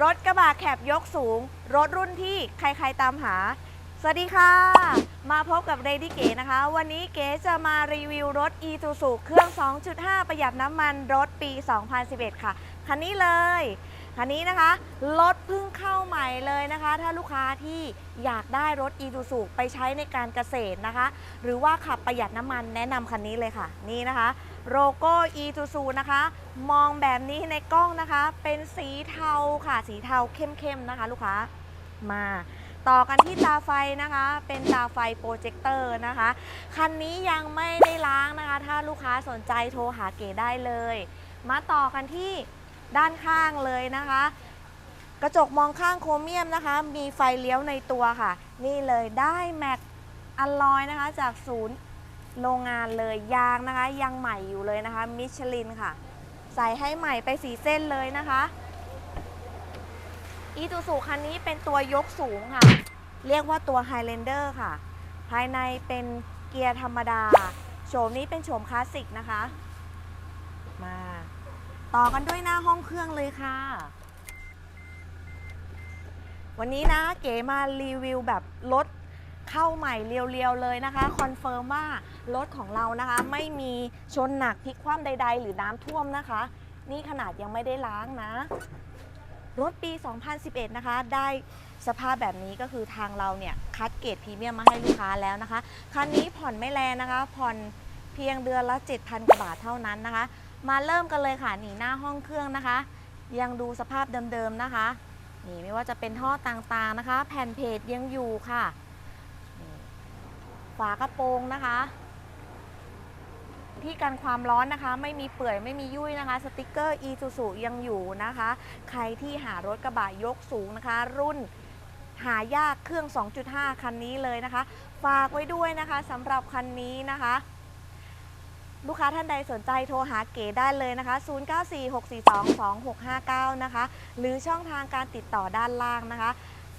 รถกระบะแคบยกสูง รถรุ่นที่ใครๆตามหา สวัสดีค่ะ มาพบกับเรดี้เก๋นะคะ วันนี้เก๋จะมารีวิวรถ e t u s u เครื่อง 2.5 ประหยัดน้ำมันรถปี 2011 ค่ะ คันนี้เลย คันนี้นะคะ รถเพิ่งเข้าใหม่เลยนะคะ ถ้าลูกค้าที่อยากได้รถ e t u s u ไปใช้ในการเกษตรนะคะ หรือว่าขับประหยัดน้ำมันแนะนำคันนี้เลยค่ะ นี่นะคะ โลโก้ e t u s นะคะ มองแบบนี้ในกล้องนะคะ เป็นสีเทาค่ะ สีเทาเข้มๆนะคะ ลูกค้า มาต่อกันที่ตาไฟนะคะ เป็นตาไฟโปรเจคเตอร์นะคะ คันนี้ยังไม่ได้ล้างนะคะ ถ้าลูกค้าสนใจโทรหาเก๋ได้เลย มาต่อกันที่ด้านข้างเลยนะคะ กระจกมองข้างโครเมียมนะคะ มีไฟเลี้ยวในตัวค่ะ นี่เลยได้แม็กอลลอยนะคะจากศูนย์ โรงงานเลยยางนะคะ ยังใหม่อยู่เลยนะคะมิชลินค่ะ ใส่ให้ใหม่ไปสีเส้นเลยนะคะอีตูสูคันนี้เป็นตัวยกสูงค่ะ เรียกว่าตัว Highlander ค่ะ ภายในเป็นเกียร์ธรรมดาโฉมนี้เป็นโฉมคลาสสิกนะคะ มาต่อกันด้วยหน้าห้องเครื่องเลยค่ะ วันนี้นะเก๋มารีวิวแบบรถ เข้าใหม่เรียวๆเลยนะคะคอนเฟิร์มว่ารถของเรานะคะ ไม่มีชนหนักพลิกคว่ำใด ๆ หรือน้ำท่วมนะคะ นี่ขนาดยังไม่ได้ล้างนะ รถปี 2011 นะคะ ได้สภาพแบบนี้ก็คือทางเราเนี่ยคัดเกรดพรีเมียมมาให้ลูกค้าแล้วนะคะ คันนี้ผ่อนไม่แรงนะคะ ผ่อนเพียงเดือนละ 7,000 กว่าบาทเท่านั้นนะคะ มาเริ่มกันเลยค่ะหนีหน้าห้องเครื่องนะคะ ยังดูสภาพเดิมๆนะคะนี่ไม่ว่าจะเป็นท่อต่างๆนะคะ แผ่นเพจยังอยู่ค่ะ ฝากระโปรงนะคะ ที่กันความร้อนนะคะ ไม่มีเปื่อยไม่มียุ่ยนะคะ สติกเกอร์ e s u s u ยังอยู่นะคะ ใครที่หารถกระบะยกสูงนะคะ รุ่นหายากเครื่อง 2.5 คันนี้เลยนะคะ ฝากไว้ด้วยนะคะสำหรับคันนี้นะคะลูกค้าท่านใดสนใจโทรหาเก๋ได้เลยนะคะ 0946422659 นะคะ หรือช่องทางการติดต่อด้านล่างนะคะ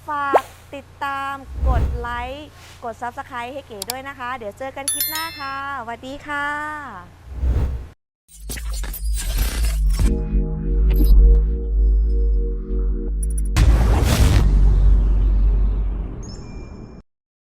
ฝาก ติดตาม กดไลค์ กด Subscribe ให้เก๋ด้วยนะคะ เดี๋ยวเจอกันคลิปหน้าค่ะสวัสดีค่ะ